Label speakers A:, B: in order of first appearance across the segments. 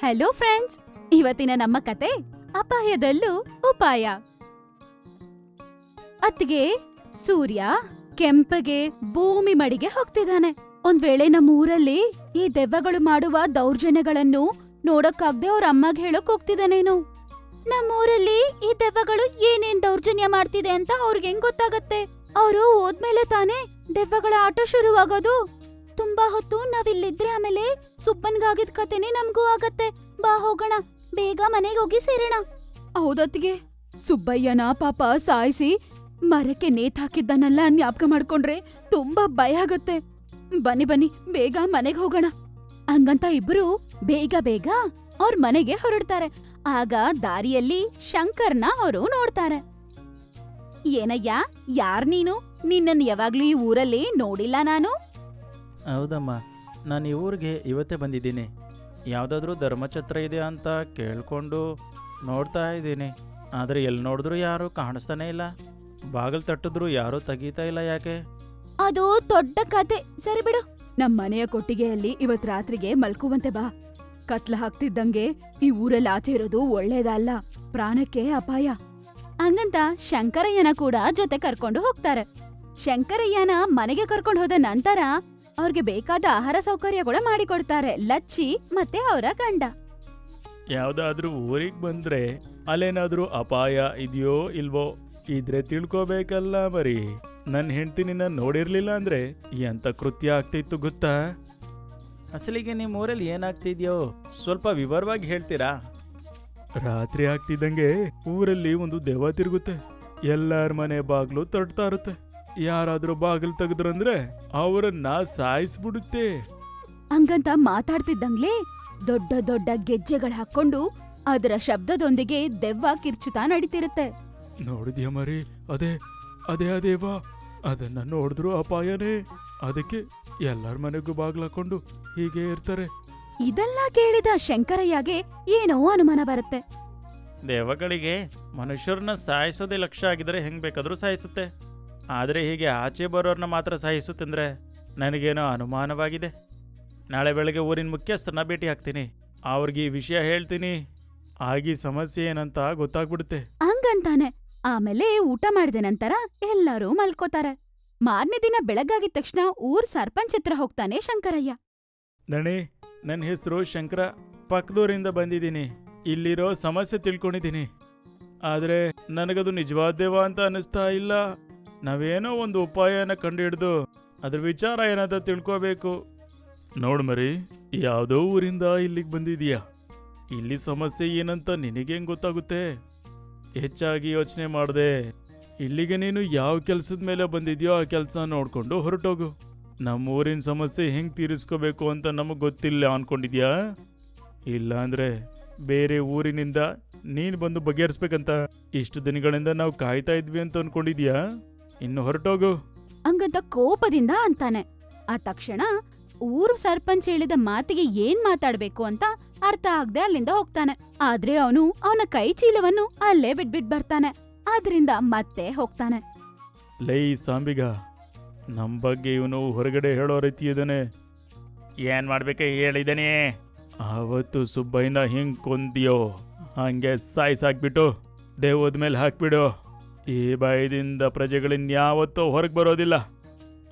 A: Hello friends ಇವತ್ತಿನ ನಮ್ಮ ಕತೆ ಅಪಾಯದಲ್ಲೂ ಉಪಾಯ. ಅತ್ತಿಗೆ ಸೂರ್ಯ ಕೆಂಪಗೆ ಭೂಮಿ ಮಡಿಗೆ ಹೋಗ್ತಿದ್ದಾನೆ. ಒಂದ್ ವೇಳೆ ನಮ್ಮ ಊರಲ್ಲಿ ಈ ದೆವ್ವಗಳು ಮಾಡುವ ದೌರ್ಜನ್ಯಗಳನ್ನು ನೋಡಕ್ಕಾಗ್ದೆ ಅವ್ರ ಅಮ್ಮಗ್ ಹೇಳಕ್ ಹೋಗ್ತಿದ್ದಾನೇನು. ನಮ್ಮೂರಲ್ಲಿ ಈ ದೆವ್ವಗಳು ಏನೇನ್ ದೌರ್ಜನ್ಯ ಮಾಡ್ತಿದೆ ಅಂತ ಅವ್ರಿಗೆ ಹೆಂಗ್ ಗೊತ್ತಾಗತ್ತೆ? ಅವರು ಹೋದ್ಮೇಲೆ ತಾನೇ ದೆವ್ವಗಳ ಆಟ ಶುರುವಾಗೋದು. ತುಂಬಾ ಹೊತ್ತು ನಾವಿಲ್ಲಿದ್ರೆ ಆಮೇಲೆ ಸುಬ್ಬನ್ಗಾಗಿದ್ ಕತೆನೆ ನಮ್ಗೂ ಆಗತ್ತೆ. ಬಾ ಹೋಗೋಣ. ಬೇಗ ಮನೆಗೆ ಹೋಗಿ ಸೇರೋಣ. ಹೌದತ್ತಿಗೆ. ಸುಬ್ಬಯ್ಯನ ಪಾಪ ಸಾಯಿಸಿ ಮರಕ್ಕೆ ನೇತ್ ಹಾಕಿದ್ದನ್ನೆಲ್ಲ ಜ್ಞಾಪಕ ಮಾಡ್ಕೊಂಡ್ರೆ ತುಂಬಾ ಭಯ ಆಗತ್ತೆ. ಬನ್ನಿ ಬನ್ನಿ, ಬೇಗ ಮನೆಗೆ ಹೋಗೋಣ. ಹಂಗಂತ ಇಬ್ರು ಬೇಗ ಬೇಗ ಅವ್ರ ಮನೆಗೆ ಹೊರಡ್ತಾರೆ. ಆಗ ದಾರಿಯಲ್ಲಿ ಶಂಕರ್ನ ಅವರು ನೋಡ್ತಾರೆ. ಏನಯ್ಯ, ಯಾರ್ ನೀನು? ನಿನ್ನನ್ ಯಾವಾಗ್ಲೂ ಈ ಊರಲ್ಲಿ ನೋಡಿಲ್ಲ ನಾನು?
B: ಹೌದಮ್ಮ. ನಾನು ಈ ಊರಿಗೆ ಇವತ್ತೇ ಬಂದಿದ್ದೀನಿ. ಯಾವುದಾದ್ರೂ ಧರ್ಮಛತ್ರ ಇದೆ ಅಂತ ಕೇಳಿಕೊಂಡು ನೋಡ್ತಾ ಇದ್ದೀನಿ. ಆದರೆ ಎಲ್ಲಿ ನೋಡಿದ್ರು ಯಾರೂ ಕಾಣಿಸ್ತಾನೇ ಇಲ್ಲ. ಬಾಗಿಲು ತಟ್ಟಿದ್ರು ಯಾರೂ ತೆಗೀತಾ ಇಲ್ಲ ಯಾಕೆ?
A: ಅದು ದೊಡ್ಡ ಕತೆ. ಸರಿ ಬಿಡು. ನಮ್ಮ ಮನೆಯ ಕೊಟ್ಟಿಗೆಯಲ್ಲಿ ಇವತ್ ರಾತ್ರಿಗೆ ಮಲ್ಕುವಂತೆ ಬಾ. ಕತ್ಲ ಹಾಕ್ತಿದ್ದಂಗೆ ಈ ಊರಲ್ಲಿ ಆಚೆ ಇರೋದು ಒಳ್ಳೇದಲ್ಲ. ಪ್ರಾಣಕ್ಕೆ ಅಪಾಯ. ಹಂಗಂತ ಶಂಕರಯ್ಯನ ಕೂಡ ಜೊತೆ ಕರ್ಕೊಂಡು ಹೋಗ್ತಾರೆ. ಶಂಕರಯ್ಯನ ಮನೆಗೆ ಕರ್ಕೊಂಡು ಹೋದ ನಂತರ ಅವ್ರಿಗೆ ಬೇಕಾದ ಆಹಾರ ಸೌಕರ್ಯ ಕೂಡ ಮಾಡಿಕೊಡ್ತಾರೆ. ಲಚ್ಚಿ ಮತ್ತೆ ಅವರ ಗಂಡ.
B: ಯಾವ್ದಾದ್ರೂ ಊರಿಗೆ ಬಂದ್ರೆ ಅಲ್ಲೇನಾದ್ರೂ ಅಪಾಯ ಇದೆಯೋ ಇಲ್ವೋ ಇದ್ರೆ ತಿಳ್ಕೋಬೇಕಲ್ಲ ಮರಿ ನನ್ನ ಹೆಂಡತಿ ನಿನ್ನ ನೋಡಿರ್ಲಿಲ್ಲ ಅಂದ್ರೆ ಎಂತ ಕೃತ್ಯ ಆಗ್ತಿತ್ತು ಗೊತ್ತಾ? ಅಸಲಿಗೆ ನಿಮ್ಮ ಊರಲ್ಲಿ ಏನಾಗ್ತಿದ್ಯೋ ಸ್ವಲ್ಪ ವಿವರವಾಗಿ ಹೇಳ್ತೀರಾ? ರಾತ್ರಿ ಆಗ್ತಿದ್ದಂಗೆ ಊರಲ್ಲಿ ಒಂದು ದೆವ್ವ ತಿರುಗುತ್ತೆ. ಎಲ್ಲರ ಮನೆ ಬಾಗ್ಲು ತಟ್ತಾ ಇರುತ್ತೆ. ಯಾರಾದ್ರೂ ಬಾಗಿಲು ತೆಗೆದ್ರಂದ್ರೆ ಅವರನ್ನ ಸಾಯಿಸ್ಬಿಡುತ್ತೆ.
A: ಹಂಗಂತ ಮಾತಾಡ್ತಿದ್ದಂಗ್ಲೇ ದೊಡ್ಡ ದೊಡ್ಡ ಗೆಜ್ಜೆಗಳು ಹಾಕೊಂಡು ಅದರ ಶಬ್ದದೊಂದಿಗೆ ದೆವ್ವ ಕಿರ್ಚುತ್ತಾ ನಡೀತಿರುತ್ತೆ.
B: ನೋಡಿದ್ಯಾ ಮರಿ? ಅದೇ ಅದೇ ಅದೇವಾ ಅದನ್ನ ನೋಡಿದ್ರು ಅಪಾಯನೇ. ಅದಕ್ಕೆ ಎಲ್ಲರ ಮನೆಗೂ ಬಾಗ್ಲಾಕೊಂಡು ಹೀಗೆ ಇರ್ತಾರೆ.
A: ಇದೆಲ್ಲ ಕೇಳಿದ ಶಂಕರಯ್ಯಗೆ ಏನೋ ಅನುಮಾನ ಬರುತ್ತೆ.
B: ದೇವಗಳಿಗೆ ಮನುಷ್ಯರನ್ನ ಸಾಯಿಸೋದೇ ಲಕ್ಷ್ಯ ಆಗಿದ್ರೆ ಹೆಂಗ್ ಬೇಕಾದ್ರೂ ಸಾಯಿಸುತ್ತೆ. ಆದರೆ ಹೀಗೆ ಆಚೆ ಬರೋರನ್ನ ಮಾತ್ರ ಸಾಯಿಸುತ್ತಂದ್ರೆ ನನಗೇನೋ ಅನುಮಾನವಾಗಿದೆ. ನಾಳೆ ಬೆಳಗ್ಗೆ ಊರಿನ ಮುಖ್ಯಸ್ಥರನ್ನ ಭೇಟಿ ಹಾಕ್ತೀನಿ ಅವ್ರಿಗೆ ಈ ವಿಷಯ ಹೇಳ್ತೀನಿ. ಆಗಿ ಸಮಸ್ಯೆ ಏನಂತ ಗೊತ್ತಾಗ್ಬಿಡುತ್ತೆ.
A: ಹಂಗಂತಾನೆ. ಆಮೇಲೆ ಊಟ ಮಾಡಿದ ನಂತರ ಎಲ್ಲರೂ ಮಲ್ಕೋತಾರೆ. ಮಾರನೇ ದಿನ ಬೆಳಗಾಗಿದ ತಕ್ಷಣ ಊರ್ ಸರ್ಪಂಚ್ ಹತ್ರ ಹೋಗ್ತಾನೆ ಶಂಕರಯ್ಯ.
B: ದಣಿ ನನ್ನ ಹೆಸರು ಶಂಕರ. ಪಕ್ಕದೂರಿಂದ ಬಂದಿದ್ದೀನಿ. ಇಲ್ಲಿರೋ ಸಮಸ್ಯೆ ತಿಳ್ಕೊಂಡಿದ್ದೀನಿ. ಆದರೆ ನನಗದು ನಿಜವಾದ್ದೇವ ಅಂತ ಅನ್ನಿಸ್ತಾ ಇಲ್ಲ. ನಾವೇನೋ ಒಂದು ಉಪಾಯನ ಕಂಡುಹಿಡ್ದು ಅದ್ರ ವಿಚಾರ ಏನಂತ ತಿಳ್ಕೋಬೇಕು. ನೋಡು ಮರಿ, ಯಾವುದೋ ಊರಿಂದ ಇಲ್ಲಿಗೆ ಬಂದಿದೀಯಾ ಇಲ್ಲಿ ಸಮಸ್ಯೆ ಏನಂತ ನಿನಗೆ ಹೆಂಗ್ ಗೊತ್ತಾಗುತ್ತೆ? ಹೆಚ್ಚಾಗಿ ಯೋಚನೆ ಮಾಡಿದೆ, ಇಲ್ಲಿಗೆ ನೀನು ಯಾವ ಕೆಲಸದ ಮೇಲೆ ಬಂದಿದೆಯೋ ಆ ಕೆಲಸ ನೋಡಿಕೊಂಡು ಹೊರಟೋಗು. ನಮ್ಮ ಊರಿನ ಸಮಸ್ಯೆ ಹೆಂಗ್ ತೀರಿಸ್ಕೋಬೇಕು ಅಂತ ನಮಗೆ ಗೊತ್ತಿಲ್ಲ ಅನ್ಕೊಂಡಿದ್ಯಾ? ಇಲ್ಲ ಅಂದ್ರೆ ಬೇರೆ ಊರಿನಿಂದ ನೀನು ಬಂದು ಬಗೆಹರಿಸ್ಬೇಕಂತ ಇಷ್ಟು ದಿನಗಳಿಂದ ನಾವು ಕಾಯ್ತಾ ಇದ್ವಿ ಅಂತ ಅನ್ಕೊಂಡಿದ್ಯಾ? ಇನ್ನು ಹೊರಟೋಗು.
A: ಹಂಗಂತ ಕೋಪದಿಂದ ಅಂತಾನೆ. ಆ ತಕ್ಷಣ ಊರು ಸರ್ಪಂಚ್ ಹೇಳಿದ ಮಾತಿಗೆ ಏನ್ ಮಾತಾಡ್ಬೇಕು ಅಂತ ಅರ್ಥ ಆಗದೆ ಅಲ್ಲಿಂದ ಹೋಗ್ತಾನೆ. ಆದ್ರೆ ಅವನು ಅವನ ಕೈ ಚೀಲವನ್ನು ಅಲ್ಲೇ ಬಿಟ್ಬಿಟ್ ಬರ್ತಾನೆ. ಆದ್ರಿಂದ ಮತ್ತೆ ಹೋಗ್ತಾನೆ.
B: ಲೈ ಸಾಂಬಿಗ ನಮ್ಮ ಬಗ್ಗೆ ಇವನು ಹೊರಗಡೆ ಹೇಳೋ ರೀತಿ ಇದ್ದಾನೆ ಏನ್ ಮಾಡ್ಬೇಕು ಹೇಳಿದಾನೆ? ಆವತ್ತು ಸುಬ್ಬಯ್ಯನ ಹಿಂಗ್ ಕೊಂದಿಯೋ ಹಂಗೆ ಸಾಯ್ಸಾಕ್ಬಿಟ್ಟು ದೇವದ ಮೇಲೆ ಹಾಕ್ಬಿಡು. ಈ ಭಯದಿಂದ ಪ್ರಜೆಗಳಿನ್ಯಾವತ್ತೂ ಹೊರಗೆ ಬರೋದಿಲ್ಲ.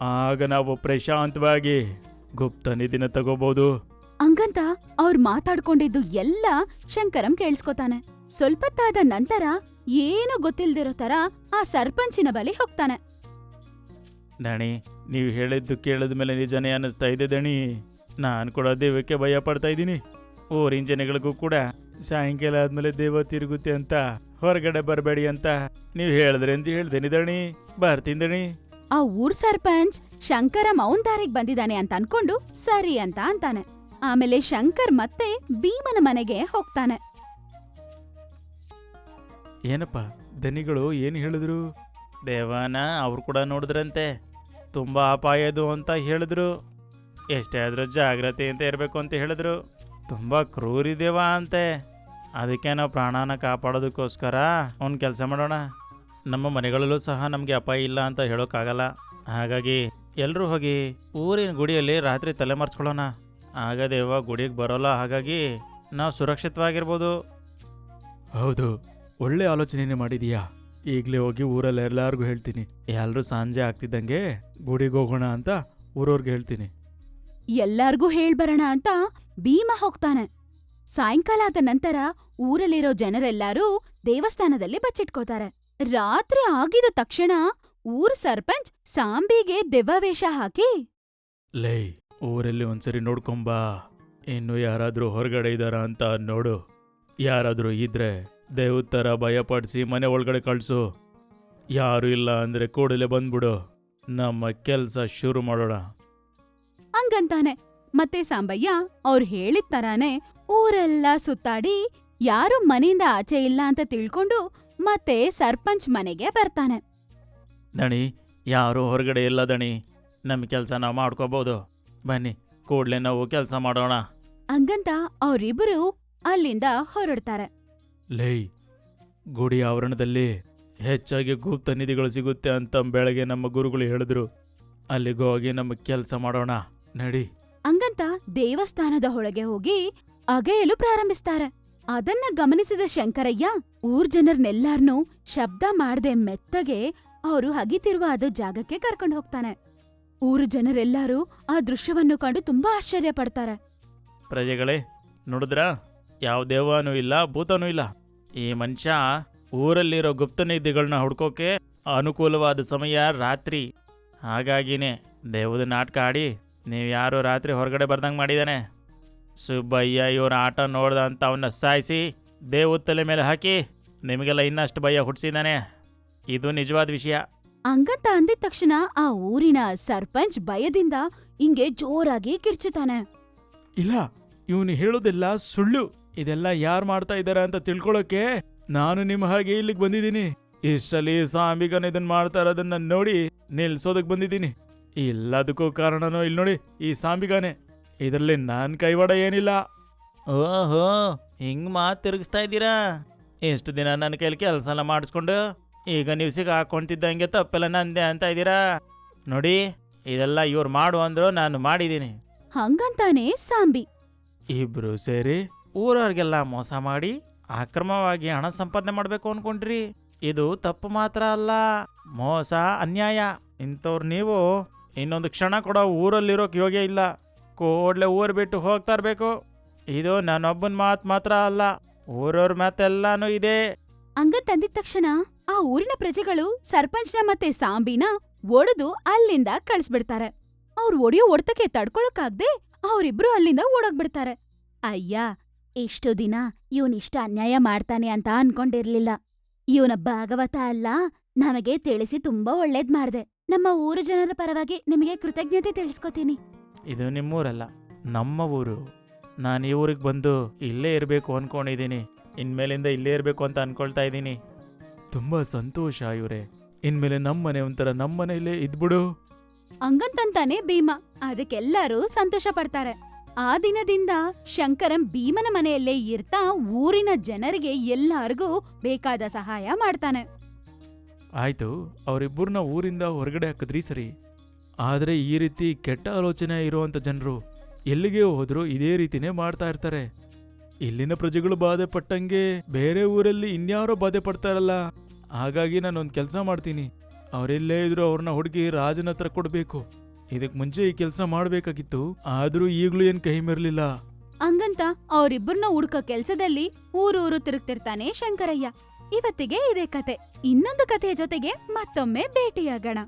B: ಆಗ ನಾವು ಪ್ರಶಾಂತವಾಗಿ ಗುಪ್ತ ನಿಧಿನ ತಗೋಬಹುದು
A: ಹಂಗಂತ ಅವ್ರು ಮಾತಾಡ್ಕೊಂಡಿದ್ದು ಎಲ್ಲ ಶಂಕರಂ ಕೇಳಿಸ್ಕೊತಾನೆ. ಸ್ವಲ್ಪತ್ತಾದ ನಂತರ ಏನು ಗೊತ್ತಿಲ್ದಿರೋ ತರ ಆ ಸರ್ಪಂಚಿನ ಬಳಿ ಹೋಗ್ತಾನೆ.
B: ದಣಿ ನೀವು ಹೇಳಿದ್ದು ಕೇಳಿದ ಮೇಲೆ ನಿಜನೇ ಅನ್ನಿಸ್ತಾ ಇದೆ ದಣಿ. ನಾನು ಕೂಡ ದೇವಕ್ಕೆ ಭಯ ಪಡ್ತಾ ಇದ್ದೀನಿ. ಊರಿನ ಜನಗಳಿಗೂ ಕೂಡ ಸಾಯಂಕಾಲ ಆದ್ಮೇಲೆ ದೇವ ತಿರುಗುತ್ತೆ ಅಂತ ಹೊರಗಡೆ ಬರಬೇಡಿ ಅಂತ ನೀವು ಹೇಳಿದ್ರೆ ಅಂತ ಹೇಳ್ದೇನಿ ದಣಿ ಬರ್ತೀನಿ
A: ಆ ಊರ್ ಸರ್ಪಂಚ್ ಶಂಕರ ಅವನ್ ದಾರಿಗೆ ಬಂದಿದ್ದಾನೆ ಅಂತ ಅನ್ಕೊಂಡು ಸರಿ ಅಂತ ಅಂತಾನೆ. ಆಮೇಲೆ ಶಂಕರ್ ಮತ್ತೆ ಭೀಮನ ಮನೆಗೆ ಹೋಗ್ತಾನೆ.
B: ಏನಪ್ಪ ದನಿಗಳು ಏನು ಹೇಳಿದ್ರು? ದೇವನ ಅವ್ರು ಕೂಡ ನೋಡಿದ್ರಂತೆ. ತುಂಬ ಅಪಾಯದು ಅಂತ ಹೇಳಿದ್ರು. ಎಷ್ಟೇ ಆದರೂ ಅಂತ ಇರಬೇಕು ಅಂತ ಹೇಳಿದ್ರು. ತುಂಬ ಕ್ರೂರಿದೇವ ಅಂತೆ. ಅದಕ್ಕೆ ನಾವು ಪ್ರಾಣನ ಕಾಪಾಡೋದಕ್ಕೋಸ್ಕರ ಅವ್ನು ಕೆಲಸ ಮಾಡೋಣ. ನಮ್ಮ ಮನೆಗಳಲ್ಲೂ ಸಹ ನಮಗೆ ಅಪಾಯ ಇಲ್ಲ ಅಂತ ಹೇಳೋಕ್ಕಾಗಲ್ಲ. ಹಾಗಾಗಿ ಎಲ್ಲರೂ ಹೋಗಿ ಊರಿನ ಗುಡಿಯಲ್ಲಿ ರಾತ್ರಿ ತಲೆ ಮರೆಸ್ಕೊಳ್ಳೋಣ ಆಗ ದೇವ ಗುಡಿಗೆ ಬರೋಲ್ಲ ಹಾಗಾಗಿ ನಾವು ಸುರಕ್ಷಿತವಾಗಿರ್ಬೋದು. ಹೌದು. ಒಳ್ಳೆ ಆಲೋಚನೆನೇ ಮಾಡಿದೀಯಾ? ಈಗಲೇ ಹೋಗಿ ಊರಲ್ಲಿ ಎಲ್ಲಾರ್ಗೂ ಹೇಳ್ತೀನಿ. ಎಲ್ಲರೂ ಸಂಜೆ ಆಗ್ತಿದ್ದಂಗೆ ಗುಡಿಗೆ ಹೋಗೋಣ ಅಂತ ಊರವ್ರಿಗೆ ಹೇಳ್ತೀನಿ.
A: ಎಲ್ಲಾರ್ಗೂ ಹೇಳ್ಬರೋಣ ಅಂತ ಭೀಮ ಹೋಗ್ತಾನೆ. ಸಾಯಂಕಾಲ ಆದ ನಂತರ ಊರಲ್ಲಿರೋ ಜನರೆಲ್ಲರೂ ದೇವಸ್ಥಾನದಲ್ಲಿ ಬಚ್ಚಿಟ್ಕೋತಾರೆ. ರಾತ್ರಿ ಆಗಿದ ತಕ್ಷಣ ಊರ್ ಸರ್ಪಂಚ್ ಸಾಂಬಿಗೆ ದೆವ್ವ ವೇಷ ಹಾಕಿ
B: ಲೇ ಊರಲ್ಲಿ ಒಂದ್ಸರಿ ನೋಡ್ಕೊಂಬಾ. ಇನ್ನು ಯಾರಾದ್ರೂ ಹೊರಗಡೆ ಇದಾರ ಅಂತ ನೋಡು. ಯಾರಾದ್ರೂ ಇದ್ರೆ ದೇವ್ರ ಥರ ಭಯಪಡಿಸಿ ಮನೆ ಒಳಗಡೆ ಕಳ್ಸು. ಯಾರು ಇಲ್ಲ ಅಂದ್ರೆ ಕೂಡಲೇ ಬಂದ್ಬಿಡು. ನಮ್ಮ ಕೆಲಸ ಶುರು ಮಾಡೋಣ.
A: ಹಂಗಂತಾನೆ. ಮತ್ತೆ ಸಾಂಬಯ್ಯ ಅವ್ರು ಹೇಳಿದ ತರಾನೇ ಊರೆಲ್ಲ ಸುತ್ತಾಡಿ ಯಾರು ಮನೆಯಿಂದ ಆಚೆ ಇಲ್ಲ ಅಂತ ತಿಳ್ಕೊಂಡು ಮತ್ತೆ ಸರ್ಪಂಚ್ ಮನೆಗೆ ಬರ್ತಾನೆ.
B: ದಣಿ ಯಾರು ಹೊರಗಡೆ ಇಲ್ಲ ದಣಿ. ನಮ್ಮ ಕೆಲಸ ನಾವು ಮಾಡ್ಕೋಬಹುದು ಬನ್ನಿ ಕೂಡ್ಲೇ ನಾವು ಕೆಲಸ ಮಾಡೋಣ.
A: ಹಂಗಂತ ಅವರಿಬ್ಬರು ಅಲ್ಲಿಂದ ಹೊರಡ್ತಾರೆ.
B: ಲೇ ಗುಡಿ ಆವರಣದಲ್ಲಿ ಹೆಚ್ಚಾಗಿ ಗುಪ್ತ ನಿಧಿಗಳು ಸಿಗುತ್ತೆ ಅಂತ ಬೆಳಗ್ಗೆ ನಮ್ಮ ಗುರುಗಳು ಹೇಳಿದ್ರು. ಅಲ್ಲಿಗೆ ಹೋಗಿ ನಮ್ಮ ಕೆಲಸ ಮಾಡೋಣ. ನಡಿ.
A: ಹಂಗಂತ ದೇವಸ್ಥಾನದ ಒಳಗೆ ಹೋಗಿ ಅಗೆಯಲು ಪ್ರಾರಂಭಿಸ್ತಾರೆ. ಅದನ್ನ ಗಮನಿಸಿದ ಶಂಕರಯ್ಯ, ಊರ್ ಜನರ್ನೆಲ್ಲಾರ್ನೂ ಶಬ್ದ ಮಾಡ್ದೆ ಮೆತ್ತಗೆ ಅವರು ಹಗಿತಿರುವ ಅದು ಜಾಗಕ್ಕೆ ಕರ್ಕೊಂಡು ಹೋಗ್ತಾನೆ. ಊರು ಜನರೆಲ್ಲರೂ ಆ ದೃಶ್ಯವನ್ನು ಕಂಡು ತುಂಬಾ ಆಶ್ಚರ್ಯ ಪಡ್ತಾರೆ.
B: ಪ್ರಜೆಗಳೇ, ನೋಡಿದ್ರಾ? ಯಾವ ದೇವನೂ ಇಲ್ಲ, ಭೂತನೂ ಇಲ್ಲ. ಈ ಮನುಷ್ಯ ಊರಲ್ಲಿರೋ ಗುಪ್ತ ನಿಧಿಗಳನ್ನ ಹುಡ್ಕೋಕೆ ಅನುಕೂಲವಾದ ಸಮಯ ರಾತ್ರಿ. ಹಾಗಾಗಿನೇ ದೇವದ ನಾಟಕ ಆಡಿ ನೀವು ಯಾರು ರಾತ್ರಿ ಹೊರಗಡೆ ಬರ್ದಂಗೆ ಮಾಡಿದಾನೆ. ಸುಬ್ಬಯ್ಯ ಇವನ ಆಟ ನೋಡ್ದ ಅಂತ ಅವನ್ನ ಸಾಯಿಸಿ ತಲೆ ಮೇಲೆ ಹಾಕಿ ನಿಮಗೆಲ್ಲ ಇನ್ನಷ್ಟು ಭಯ ಹುಟ್ಟಿಸಿದಾನೆ ಇದು ನಿಜವಾದ ವಿಷಯ.
A: ಹಂಗಂತ ಅಂದಿದ ತಕ್ಷಣ ಆ ಊರಿನ ಸರ್ಪಂಚ್ ಭಯದಿಂದ ಹಿಂಗೆ ಜೋರಾಗಿ ಕಿರ್ಚುತ್ತಾನೆ.
B: ಇಲ್ಲ ಇವನು ಹೇಳೋದೆಲ್ಲ ಸುಳ್ಳು. ಇದೆಲ್ಲ ಯಾರು ಮಾಡ್ತಾ ಇದ್ದಾರೆ ಅಂತ ತಿಳ್ಕೊಳ್ಳೋಕೆ ನಾನು ನಿಮ್ಮ ಹಾಗೆ ಇಲ್ಲಿಗೆ ಬಂದಿದ್ದೀನಿ. ಇಷ್ಟಲ್ಲಿ ಸಾಂಬಿಗನ ಇದನ್ನ ಮಾಡ್ತಾ ಇರೋದನ್ನ ನೋಡಿ ನಿಲ್ಸೋದಕ್ ಬಂದಿದ್ದೀನಿ. ಎಲ್ಲದಕ್ಕೂ ಕಾರಣನೂ ಇಲ್ಲಿ ನೋಡಿ ಈ ಸಾಂಬಿಗಾನೆ. ಇದರಲ್ಲಿ ನನ್ನ ಕೈವಾಡ ಏನಿಲ್ಲ. ಓಹೋ ಹಿಂಗೆ ಮಾತು ತಿರುಗಿಸ್ತಾ ಇದ್ದೀರಾ? ಎಷ್ಟು ದಿನ ನನ್ನ ಕೈಲಿ ಕೆಲಸ ಎಲ್ಲ ಮಾಡಿಸ್ಕೊಂಡು ಈಗ ನೀವು ಸಿಗ ಹಾಕೊಂತಿದ್ದಂಗೆ ತಪ್ಪೆಲ್ಲ ನಂದೆ ಅಂತ ಇದ್ದೀರಾ? ನೋಡಿ ಇದೆಲ್ಲ ಇವ್ರು ಮಾಡು ಅಂದ್ರು ನಾನು ಮಾಡಿದ್ದೀನಿ.
A: ಹಂಗಂತಾನೆ ಸಾಂಬಿ.
B: ಇಬ್ರು ಸೇರಿ ಊರವ್ರಿಗೆಲ್ಲ ಮೋಸ ಮಾಡಿ ಅಕ್ರಮವಾಗಿ ಹಣ ಸಂಪಾದನೆ ಮಾಡಬೇಕು ಅನ್ಕೊಂಡ್ರಿ. ಇದು ತಪ್ಪು ಮಾತ್ರ ಅಲ್ಲ ಮೋಸ ಅನ್ಯಾಯ. ಇಂಥವ್ರು ನೀವು ಇನ್ನೊಂದು ಕ್ಷಣ ಕೂಡ ಊರಲ್ಲಿರೋಕೆ ಯೋಗ್ಯ ಇಲ್ಲ. ಕೂಡ್ಲೆ ಊರು ಬಿಟ್ಟು ಹೋಗ್ತಾ ಇರ್ಬೇಕು ಇದು ನನ್ನೊಬ್ಬನ ಮಾತು ಮಾತ್ರ ಅಲ್ಲ, ಊರವ್ರ ಮಾತೆಲ್ಲಾನು ಇದೆ.
A: ಹಂಗಂತಂದಿದ ತಕ್ಷಣ ಆ ಊರಿನ ಪ್ರಜೆಗಳು ಸರ್ಪಂಚ್ನ ಮತ್ತೆ ಸಾಂಬಿನ ಒಡೆದು ಅಲ್ಲಿಂದ ಕಳ್ಸ್ಬಿಡ್ತಾರೆ. ಅವ್ರು ಒಡೆಯೋ ಒಡ್ತಕ್ಕೆ ತಡ್ಕೊಳಕ್ಕಾಗ್ದೆ ಅವ್ರಿಬ್ರು ಅಲ್ಲಿಂದ ಓಡೋಗ್ಬಿಡ್ತಾರೆ. ಅಯ್ಯ, ಇಷ್ಟು ದಿನ ಇವನಿಷ್ಟ ಅನ್ಯಾಯ ಮಾಡ್ತಾನೆ ಅಂತ ಅನ್ಕೊಂಡಿರ್ಲಿಲ್ಲ. ಇವನ ಭಾಗವತ ಅಲ್ಲ, ನಮಗೆ ತಿಳಿಸಿ ತುಂಬಾ ಒಳ್ಳೇದ್ ಮಾಡ್ದೆ. ನಮ್ಮ ಊರು ಜನರ ಪರವಾಗಿ ನಿಮಗೆ ಕೃತಜ್ಞತೆ ತಿಳಿಸ್ಕೊತೀನಿ.
B: ಇದು ನಿಮ್ಮೂರಲ್ಲ ನಮ್ಮ ಊರು. ನಾನು ಈ ಊರಿಗೆ ಬಂದು ಇಲ್ಲೇ ಇರಬೇಕು ಅನ್ಕೊಂಡಿದ್ದೀನಿ ಇನ್ಮೇಲಿಂದ ಇಲ್ಲೇ ಇರಬೇಕು ಅಂತ ಅಂದ್ಕೊಳ್ತಾ ಇದ್ದೀನಿ ತುಂಬ ಸಂತೋಷ ಇವರೇ. ಇನ್ಮೇಲೆ ನಮ್ಮನೆ ಒಂಥರ ನಮ್ಮನೇಲೇ ಇದ್ಬಿಡು.
A: ಹಂಗಂತಂತಾನೆ ಭೀಮ. ಅದಕ್ಕೆಲ್ಲರೂ ಸಂತೋಷ ಪಡ್ತಾರೆ. ಆ ದಿನದಿಂದ ಶಂಕರಂ ಭೀಮನ ಮನೆಯಲ್ಲೇ ಇರ್ತಾ ಊರಿನ ಜನರಿಗೆ ಎಲ್ಲಾರ್ಗೂ ಬೇಕಾದ ಸಹಾಯ ಮಾಡ್ತಾನೆ.
B: ಆಯ್ತು ಅವರಿಬ್ಬರನ್ನ ಊರಿಂದ ಹೊರಗಡೆ ಹಾಕಿದ್ರಿ ಸರಿ. ಆದರೆ ಈ ರೀತಿ ಕೆಟ್ಟ ಆಲೋಚನೆ ಇರುವಂಥ ಜನರು ಎಲ್ಲಿಗೆ ಹೋದರೂ ಇದೇ ರೀತಿನೇ ಮಾಡ್ತಾ ಇರ್ತಾರೆ. ಇಲ್ಲಿನ ಪ್ರಜೆಗಳು ಬಾಧೆ ಪಟ್ಟಂಗೆ ಬೇರೆ ಊರಲ್ಲಿ ಇನ್ಯಾರೋ ಬಾಧೆ ಪಡ್ತಾರಲ್ಲ. ಹಾಗಾಗಿ ನಾನೊಂದು ಕೆಲಸ ಮಾಡ್ತೀನಿ. ಅವರೆಲ್ಲೇ ಇದ್ರು ಅವ್ರನ್ನ ಹುಡುಗಿ ರಾಜನ ಹತ್ರ ಕೊಡಬೇಕು. ಇದಕ್ಕೆ ಮುಂಚೆ ಈ ಕೆಲಸ ಮಾಡಬೇಕಾಗಿತ್ತು. ಆದರೂ ಈಗಲೂ ಏನು ಕೈ ಮಿರಲಿಲ್ಲ.
A: ಹಂಗಂತ ಅವರಿಬ್ಬರನ್ನ ಹುಡ್ಕೋ ಕೆಲಸದಲ್ಲಿ ಊರೂರು ತಿರುಗ್ತಿರ್ತಾನೆ ಶಂಕರಯ್ಯ. ಇವತ್ತಿಗೆ ಇದೇ ಕತೆ. ಇನ್ನೊಂದು ಕಥೆಯ ಜೊತೆಗೆ ಮತ್ತೊಮ್ಮೆ ಭೇಟಿಯಾಗೋಣ.